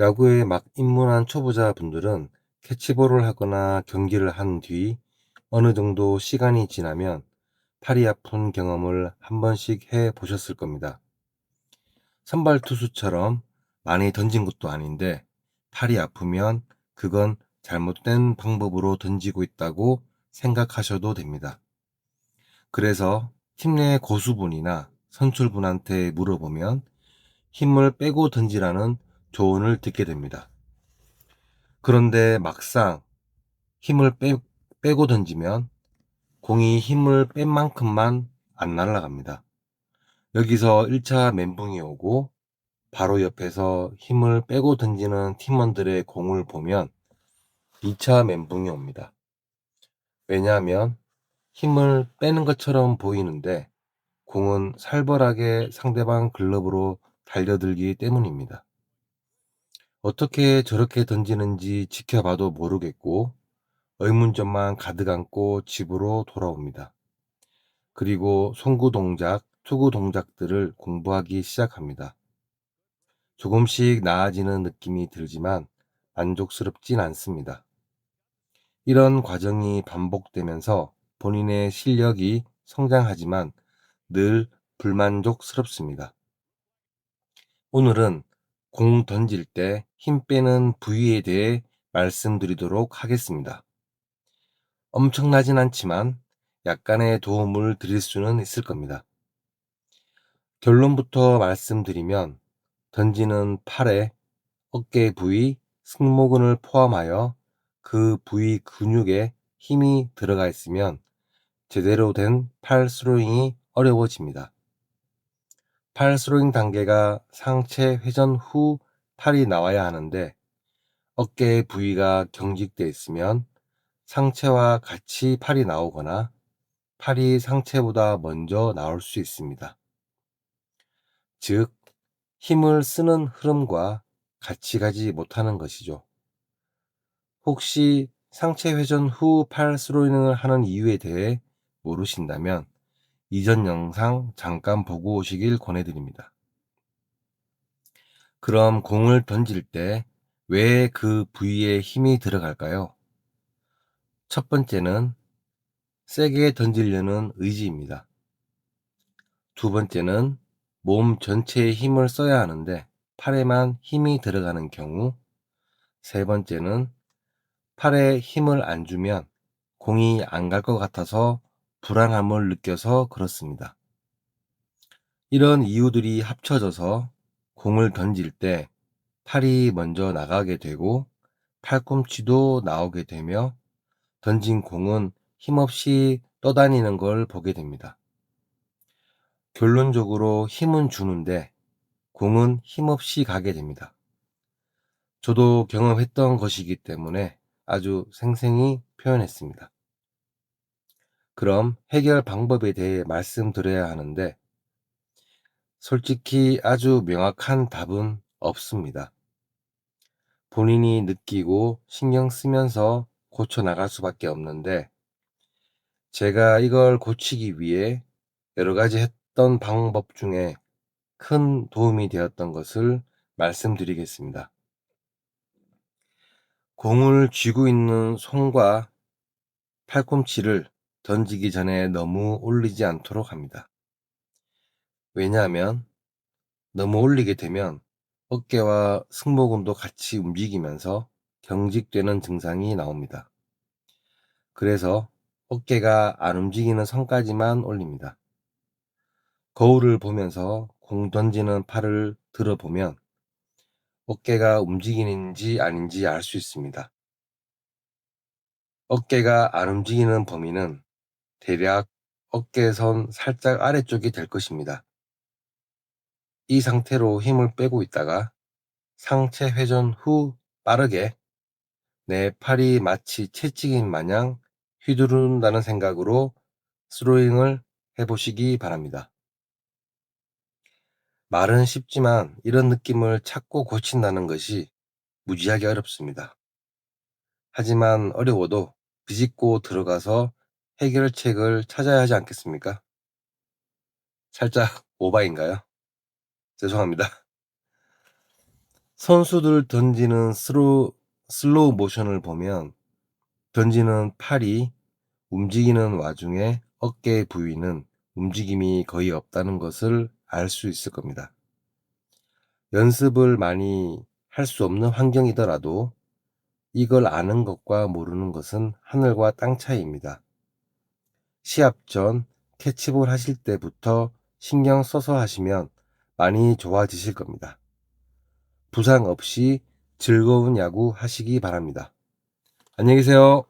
야구에 막 입문한 초보자분들은 캐치볼을 하거나 경기를 한 뒤 어느 정도 시간이 지나면 팔이 아픈 경험을 한 번씩 해 보셨을 겁니다. 선발 투수처럼 많이 던진 것도 아닌데 팔이 아프면 그건 잘못된 방법으로 던지고 있다고 생각하셔도 됩니다. 그래서 팀 내 고수분이나 선출분한테 물어보면 힘을 빼고 던지라는 조언을 듣게 됩니다. 그런데 막상 힘을 빼, 빼고 던지면 공이 힘을 뺀 만큼만 안 날아갑니다. 여기서 1차 멘붕이 오고 바로 옆에서 힘을 빼고 던지는 팀원들의 공을 보면 2차 멘붕이 옵니다. 왜냐하면 힘을 빼는 것처럼 보이는데 공은 살벌하게 상대방 글러브로 달려들기 때문입니다. 어떻게 저렇게 던지는지 지켜봐도 모르겠고 의문점만 가득 안고 집으로 돌아옵니다. 그리고 송구 동작, 투구 동작들을 공부하기 시작합니다. 조금씩 나아지는 느낌이 들지만 만족스럽진 않습니다. 이런 과정이 반복되면서 본인의 실력이 성장하지만 늘 불만족스럽습니다. 오늘은 공 던질 때 힘 빼는 부위에 대해 말씀드리도록 하겠습니다. 엄청나진 않지만 약간의 도움을 드릴 수는 있을 겁니다. 결론부터 말씀드리면 던지는 팔에 어깨 부위, 승모근을 포함하여 그 부위 근육에 힘이 들어가 있으면 제대로 된 팔 스로잉이 어려워집니다. 팔 스로잉 단계가 상체 회전 후 팔이 나와야 하는데 어깨 부위가 경직되어 있으면 상체와 같이 팔이 나오거나 팔이 상체보다 먼저 나올 수 있습니다. 즉, 힘을 쓰는 흐름과 같이 가지 못하는 것이죠. 혹시 상체 회전 후 팔 스로잉을 하는 이유에 대해 모르신다면 이전 영상 잠깐 보고 오시길 권해드립니다. 그럼 공을 던질 때 왜 그 부위에 힘이 들어갈까요? 첫 번째는 세게 던지려는 의지입니다. 두 번째는 몸 전체에 힘을 써야 하는데 팔에만 힘이 들어가는 경우 세 번째는 팔에 힘을 안 주면 공이 안 갈 것 같아서 불안함을 느껴서 그렇습니다. 이런 이유들이 합쳐져서 공을 던질 때 팔이 먼저 나가게 되고 팔꿈치도 나오게 되며 던진 공은 힘없이 떠다니는 걸 보게 됩니다. 결론적으로 힘은 주는데 공은 힘없이 가게 됩니다. 저도 경험했던 것이기 때문에 아주 생생히 표현했습니다. 그럼 해결 방법에 대해 말씀드려야 하는데 솔직히 아주 명확한 답은 없습니다. 본인이 느끼고 신경 쓰면서 고쳐 나갈 수밖에 없는데 제가 이걸 고치기 위해 여러 가지 했던 방법 중에 큰 도움이 되었던 것을 말씀드리겠습니다. 공을 쥐고 있는 손과 팔꿈치를 던지기 전에 너무 올리지 않도록 합니다. 왜냐하면 너무 올리게 되면 어깨와 승모근도 같이 움직이면서 경직되는 증상이 나옵니다. 그래서 어깨가 안 움직이는 선까지만 올립니다. 거울을 보면서 공 던지는 팔을 들어보면 어깨가 움직이는지 아닌지 알 수 있습니다. 어깨가 안 움직이는 범위는 대략 어깨선 살짝 아래쪽이 될 것입니다. 이 상태로 힘을 빼고 있다가 상체 회전 후 빠르게 내 팔이 마치 채찍인 마냥 휘두른다는 생각으로 스로잉을 해보시기 바랍니다. 말은 쉽지만 이런 느낌을 찾고 고친다는 것이 무지하게 어렵습니다. 하지만 어려워도 비집고 들어가서 해결책을 찾아야 하지 않겠습니까? 살짝 오바인가요? 죄송합니다. 선수들 던지는 스로, 슬로우 모션을 보면 던지는 팔이 움직이는 와중에 어깨 부위는 움직임이 거의 없다는 것을 알 수 있을 겁니다. 연습을 많이 할 수 없는 환경이더라도 이걸 아는 것과 모르는 것은 하늘과 땅 차이입니다. 시합 전 캐치볼 하실 때부터 신경 써서 하시면 많이 좋아지실 겁니다. 부상 없이 즐거운 야구 하시기 바랍니다. 안녕히 계세요.